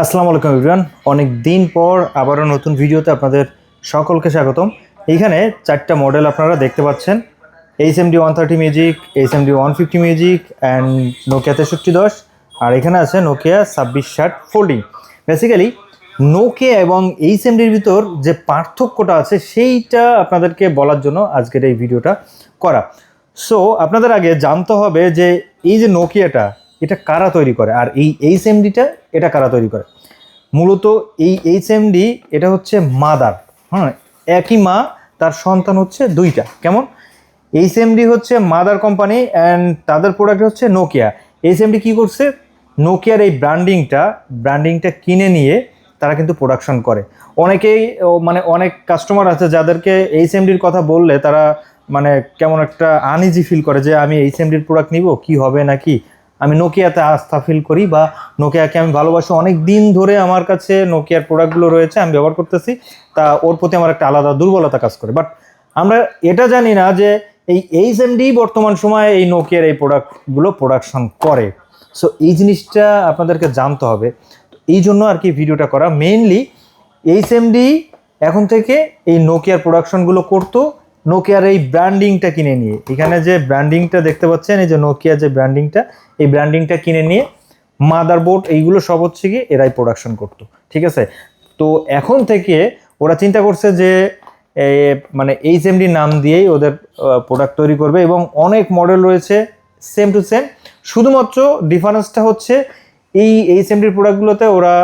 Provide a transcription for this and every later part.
আসসালামু আলাইকুম ইব্রান অনেক দিন পর আবারও নতুন ভিডিওতে আপনাদের সকলকে স্বাগতম। এইখানে চারটা মডেল আপনারা দেখতে পাচ্ছেন। H M D one thirty music H M D one fifty music and Nokia তেষট্টি দশ। আর এখানে আছে নোকিয়া ছাব্বিশ ষাট ফোল্ডিং বেসিক্যালি নোকিয়া এবং এইচ এম ডির ভিতর যে পার্থক্যটা আছে, সেইটা আপনাদেরকে বলার জন্য আজকের এই ভিডিওটা করা। সো আপনাদের আগে জানতে হবে যে এই যে নোকিয়াটা এটা কারা তৈরি করে? আর এই এইচ এমডিটা এটা কারা তৈরি করে? মূলত এই এইচ এমডি এটা হচ্ছে মাদার। হ্যাঁ একই মা, তার সন্তান হচ্ছে দুইটা। কেমন? এইচ এমডি হচ্ছে মাদার কোম্পানি অ্যান্ড তাদের প্রোডাক্ট হচ্ছে নোকিয়া এইচ এমডি কী করছে? নোকিয়ার এই ব্র্যান্ডিংটা ব্র্যান্ডিংটা কিনে নিয়ে তারা কিন্তু প্রোডাকশন করে। অনেকেই মানে অনেক কাস্টমার আছে যাদেরকে এইচ এমডির কথা বললে তারা মানে কেমন একটা আনইজি ফিল করে যে আমি এইচ এমডির প্রোডাক্ট নিব, কি হবে নাকি? আমি নোকিয়াতে আস্থা ফিল করি বা নোকিয়াকে আমি ভালোবাসি। অনেক দিন ধরে আমার কাছে নোকিয়ার প্রোডাক্টগুলো রয়েছে, আমি ব্যবহার করতেছি। তা ওর প্রতি আমার একটা আলাদা দুর্বলতা কাজ করে। বাট আমরা এটা জানি না যে এই এইচ এমডি বর্তমান সময়ে এই নোকিয়ার এই প্রোডাক্টগুলো প্রোডাকশন করে। সো এই জিনিসটা আপনাদেরকে জানতে হবে। এই জন্য আর কি ভিডিওটা করা। মেইনলি এইচ এমডি এখন থেকে এই নোকিয়ার প্রোডাকশনগুলো করতো। নোকিয়ার এই ব্র্যান্ডিংটা কিনে নিয়ে। এখানে যে ব্র্যান্ডিংটা দেখতে পাচ্ছেন, এই যে নোকিয়ার যে ব্র্যান্ডিংটা এই ব্র্যান্ডিংটা কিনে নিয়ে মাদারবোর্ড এইগুলো সব হচ্ছে কি এরাই প্রোডাকশন করতো, ঠিক আছে? তো এখন থেকে ওরা চিন্তা করছে যে মানে এইচ এমডি নাম দিয়েই ওদের প্রোডাক্ট তৈরি করবে এবং অনেক মডেল রয়েছে সেম টু সেম শুধুমাত্র ডিফারেন্সটা হচ্ছে এই এইচ এমডির প্রোডাক্টগুলোতে ওরা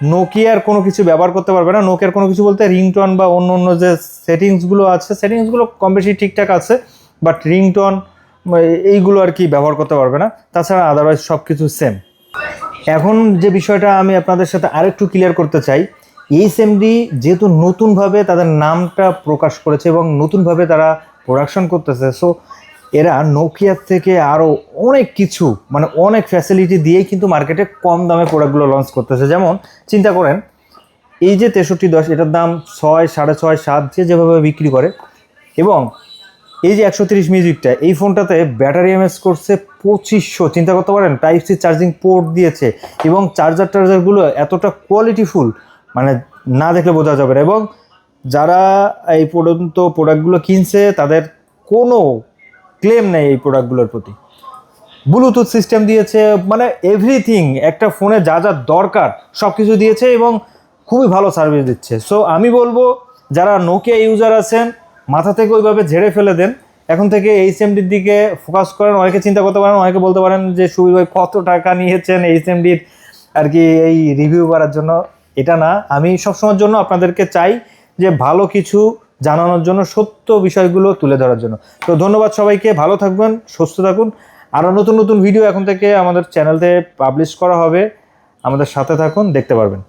নোকিয়ার কোনো কিছু ব্যবহার করতে পারবে না। নোকিয়ার কোনো কিছু বলতে রিংটন বা অন্য অন্য যে সেটিংসগুলো আছে সেটিংসগুলো কম বেশি ঠিকঠাক আছে বাট রিংটন এইগুলো আর কি ব্যবহার করতে পারবে না। তাছাড়া আদারওয়াইজ সব কিছু সেম এখন যে বিষয়টা আমি আপনাদের সাথে আরেকটু ক্লিয়ার করতে চাই এইচএমডি যেহেতু নতুনভাবে তাদের নামটা প্রকাশ করেছে এবং নতুনভাবে তারা প্রোডাকশন করতেছে সো এরা নোকিয়ার থেকে আরও অনেক কিছু মানে অনেক ফ্যাসিলিটি দিয়েই কিন্তু মার্কেটে কম দামে প্রোডাক্টগুলো লঞ্চ করতেছে। যেমন, চিন্তা করেন, এই যে তেষট্টি দশ, এটার দাম ছয়, সাড়ে ছয়, সাত, যে যেভাবে বিক্রি করে, এবং এই যে একশো তিরিশ মিউজিকটা এই ফোনটাতে ব্যাটারি এমএস করছে পঁচিশশো, চিন্তা করতে পারেন টাইপ সি চার্জিং পোর্ট দিয়েছে, এবং চার্জার টার্জারগুলো এতটা কোয়ালিটিফুল মানে না দেখলে বোঝা যাবে না, এবং যারা এই পর্যন্ত প্রোডাক্টগুলো কিনছে, তাদের কোনো ক্লেম নেই এই প্রোডাক্টগুলোর প্রতি। ব্লুটুথ সিস্টেম দিয়েছে মানে এভরিথিং একটা ফোনে যা যা দরকার সব কিছু দিয়েছে এবং খুবই ভালো সার্ভিস দিচ্ছে। সো আমি বলব, যারা নোকিয়া ইউজার আছেন, মাথা থেকে ওইভাবে ঝেড়ে ফেলে দেন। এখন থেকে এইচ এমডির দিকে ফোকাস করেন, অনেকে চিন্তা করতে পারেন, অনেকে বলতে পারেন যে, সুবীর ভাই কত টাকা নিয়েছেন এইচ এমডির আর কি এই রিভিউ করার জন্য। এটা না, আমি সবসময়ের জন্য আপনাদেরকে চাই যে ভালো কিছু জানানোর জন্য সত্য বিষয়গুলো তুলে ধরার জন্য। তো ধন্যবাদ সবাইকে, ভালো থাকবেন, সুস্থ থাকুন। আরও নতুন নতুন ভিডিও এখন থেকে আমাদের চ্যানেলতে পাবলিশ করা হবে। আমাদের সাথে থাকুন, দেখতে পারবেন।